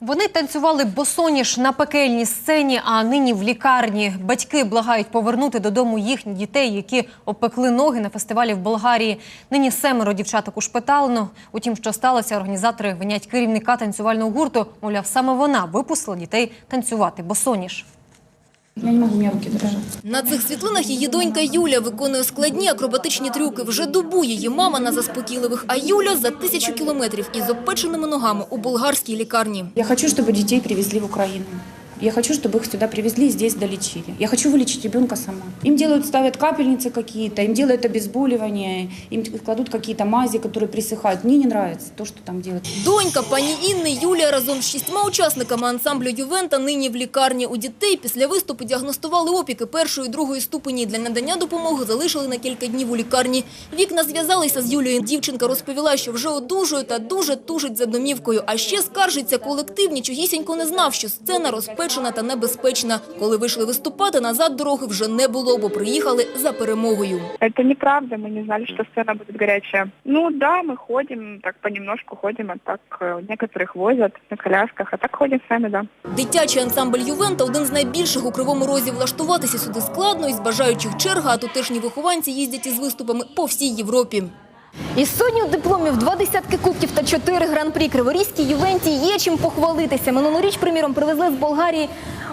Вони танцювали босоніж на пекельній сцені, а нині в лікарні. Батьки благають повернути додому їхніх дітей, які опекли ноги на фестивалі в Болгарії. Нині семеро дівчаток ушпиталено. Утім, що сталося, організатори винять керівника танцювального гурту. Мовляв, саме вона випустила дітей танцювати босоніж. Я не можу у руки держати. На цих світлинах її донька Юля виконує складні акробатичні трюки. Вже добу її мама на заспокійливих, а Юля за тисячу кілометрів із опеченими ногами у болгарській лікарні. Я хочу, щоб дітей привезли в Украину. Я хочу, чтобы их сюда привезли и здесь долечили. Я хочу вылечить ребенка сама. Им делают, ставят капельницы какие-то, им делают обезболивание, им кладут какие-то мази, которые присыхают. Мне не нравится то, что там делают. Донька пані Інни Юлія разом з шістьма учасниками ансамблю «Ювента» нині в лікарні. У дітей після виступу діагностували опіки першої і другої ступені. Для надання допомоги залишили на кілька днів у лікарні. Вікна зв'язалися з Юлією. Дівчинка розповіла, що вже одужує та дуже тужить за домівкою. А ще скаржиться колектив, нічогісінько не знав, що сцена розпечена та небезпечна. Коли вийшли виступати, назад дороги вже не було, бо приїхали за перемогою. Это неправда, мы не знали, что сцена будет горячая. Ну да, мы ходим, так понемножку ходим, а так э, некоторых возят на колясках, а так ходим сами, да. Дитячий ансамбль «Ювента» – один з найбільших у Кривому Розі. Влаштуватися сюди складно, із бажаючих черга, а тутешні вихованці їздять із виступами по всій Європі. Із сотню дипломів, два десятки кубків та чотири гран-прі Криворізькій Ювенті є чим похвалитися. Минулоріч, приміром, привезли з Болгарії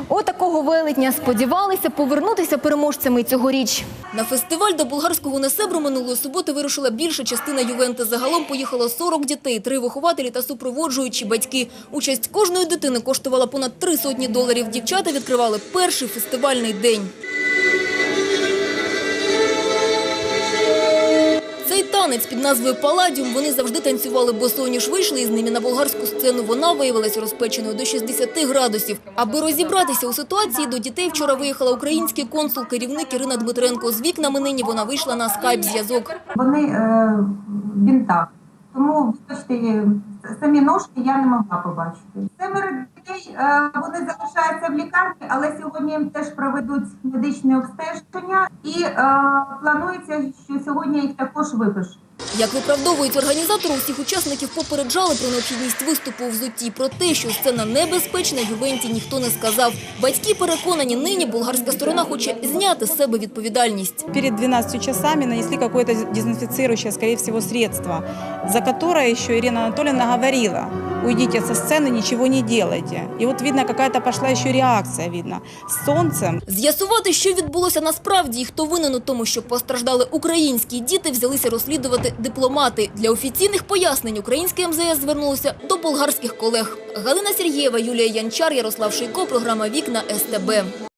отакого велетня. Сподівалися повернутися переможцями цьогоріч. На фестиваль до болгарського Несебру минулої суботи вирушила більша частина Ювенти. Загалом поїхало 40 дітей, три вихователі та супроводжуючі батьки. Участь кожної дитини коштувала понад три сотні доларів. Дівчата відкривали перший фестивальний день. Танець під назвою «Паладіум» вони завжди танцювали босоніж. Вийшли із ними на болгарську сцену. Вона виявилась розпеченою до 60 градусів. Аби розібратися у ситуації, до дітей вчора виїхала український консул, керівник Ірина Дмитренко. З вікнами нині вона вийшла на скайп-зв'язок. Вони е, в бінтах. Тому бачите, самі ножки я не могла побачити. Семеро дітей е, вони залишаються в лікарні, але сьогодні їм теж проведуть медичне обстеження і е, планується, що сьогодні їх також випишуть. Як виправдовують організатори, усіх учасників попереджали про необхідність виступу у взутті. Про те, що сцена небезпечна, Ювенті ніхто не сказав. Батьки переконані, нині болгарська сторона хоче зняти з себе відповідальність. перед 12 часами нанесли какое-то дезинфицирующее, скорее всего, средство, за которое еще Ирина Анатольевна говорила, уйдите со сцены, ничего не делайте. И вот видно, какая-то пошла еще реакция, видно, с солнцем. З'ясувати, що відбулося насправді і хто винен у тому, що постраждали українські діти, взялися розслідувати дипломати. Для офіційних пояснень українське МЗС звернулося до болгарських колег. Галина Сергієва, Юлія Янчар, Ярослав Шийко, програма «Вікна СТБ».